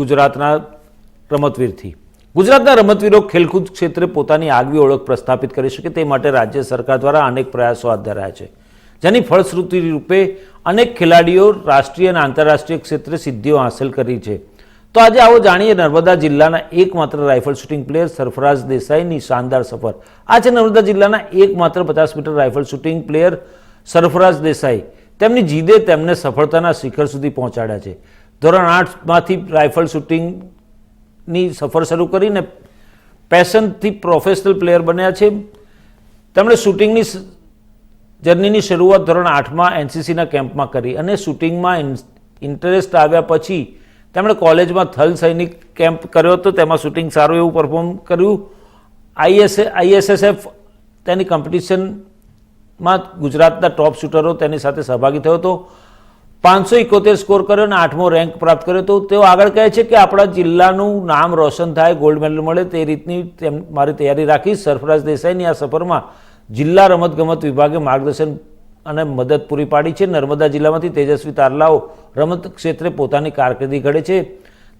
ગુજરાતના રમતવીરથી. ગુજરાતના રમતવીરો ખેલકૂદ ક્ષેત્રે પોતાની આગવી ઓળખ પ્રસ્થાપિત કરી શકે તે માટે રાજ્ય સરકાર દ્વારા અનેક પ્રયાસો હાથ ધરાયા છે. જેની ફળશ્રુતિ રૂપે અનેક ખેલાડીઓ રાષ્ટ્રીય અને આંતરરાષ્ટ્રીય ક્ષેત્રે સિદ્ધિઓ હાંસલ કરી છે. તો આજે આવો જાણીએ નર્મદા જિલ્લાના એકમાત્ર રાઇફલ શૂટિંગ પ્લેયર સરફરાજ દેસાઈની શાનદાર સફર. આ છે નર્મદા જિલ્લાના એકમાત્ર પચાસ metre rifle shooting player Sarfaraz Desai. તેમની જીદે તેમને સફળતાના શિખર સુધી પહોંચાડ્યા છે. ધોરણ આઠમાંથી રાઇફલ શૂટિંગની સફર શરૂ કરીને પેશનથી પ્રોફેશનલ પ્લેયર બન્યા છે. તેમણે શૂટિંગની જર્નીની શરૂઆત ધોરણ આઠમાં એનસીસીના કેમ્પમાં કરી અને શૂટિંગમાં ઇન્ટરેસ્ટ આવ્યા પછી તેમણે કોલેજમાં થલ સૈનિક કેમ્પ કર્યો હતો. તેમાં શૂટિંગ સારું એવું પરફોર્મ કર્યું. આઈએસ આઈએસએસએફ તેની કોમ્પિટિશનમાં ગુજરાતના ટોપ શૂટરો તેની સાથે સહભાગી થયો હતો. પાંચસો એકોતેર સ્કોર કર્યો અને આઠમો રેન્ક પ્રાપ્ત કર્યો. તો તેઓ આગળ કહે છે કે આપણા જિલ્લાનું નામ રોશન થાય, ગોલ્ડ મેડલ મળે, તે રીતની મારી તૈયારી રાખીશ સરફરાજ દેસાઈની આ સફરમાં જિલ્લા રમતગમત વિભાગે માર્ગદર્શન અને મદદ પૂરી પાડી છે. નર્મદા જિલ્લામાંથી તેજસ્વી તારલાઓ રમત ક્ષેત્રે પોતાની કારકિર્દી ઘડે છે.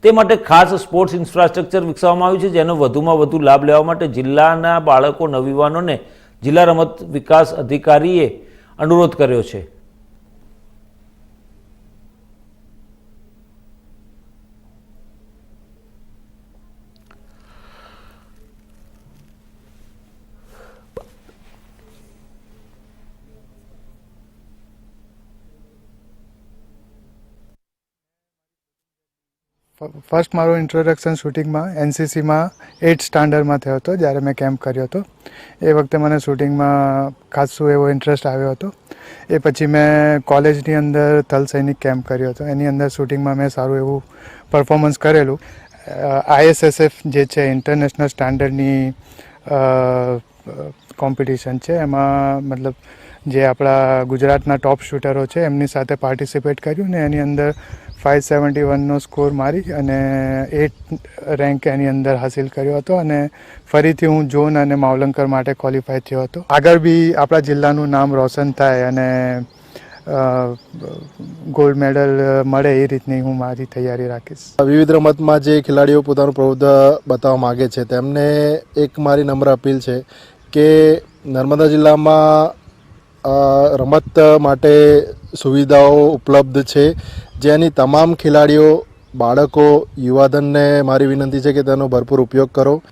તે માટે ખાસ સ્પોર્ટ્સ ઇન્ફ્રાસ્ટ્રક્ચર વિકસાવવામાં આવ્યું છે, જેનો વધુમાં વધુ લાભ લેવા માટે જિલ્લાના બાળકો, નવયુવાનોને જિલ્લા રમત વિકાસ અધિકારીએ અનુરોધ કર્યો છે. ફર્સ્ટ મારું ઇન્ટ્રોડક્શન શૂટિંગમાં એનસીસીમાં એઇટ સ્ટાન્ડર્ડમાં થયો હતો, જ્યારે મેં કેમ્પ કર્યો હતો. એ વખતે મને શૂટિંગમાં ખાસું એવો ઇન્ટરેસ્ટ આવ્યો હતો. એ પછી મેં કોલેજની અંદર થલ સૈનિક કેમ્પ કર્યો હતો. એની અંદર શૂટિંગમાં મેં સારું એવું પરફોર્મન્સ કરેલું. આઈએસએસએફ જે છે ઇન્ટરનેશનલ સ્ટાન્ડર્ડની કોમ્પિટિશન છે, એમાં મતલબ જે આપણા ગુજરાતના ટોપ શૂટરો છે, એમની સાથે પાર્ટિસિપેટ કર્યું ને એની અંદર ફાઇવ સેવન્ટી વનનો સ્કોર મારી અને એટ રેન્ક એની અંદર હાસિલ કર્યો હતો અને ફરીથી હું ઝોન અને માવલંકર માટે ક્વોલિફાય થયો હતો. આગળ બી આપણા જિલ્લાનું નામ રોશન થાય અને ગોલ્ડ મેડલ મળે એ રીતની હું મારી તૈયારી રાખીશ. વિવિધ રમતમાં જે ખેલાડીઓ પોતાનું પ્રભુત્વ બતાવવા માગે છે, તેમને એક મારી નમ્ર અપીલ છે કે નર્મદા જિલ્લામાં રમત માટે સુવિધાઓ ઉપલબ્ધ છે. જેની તમામ ખેલાડીઓ, બાળકો, યુવાધનને મારી વિનંતી છે કે તેનો ભરપૂર ઉપયોગ કરો.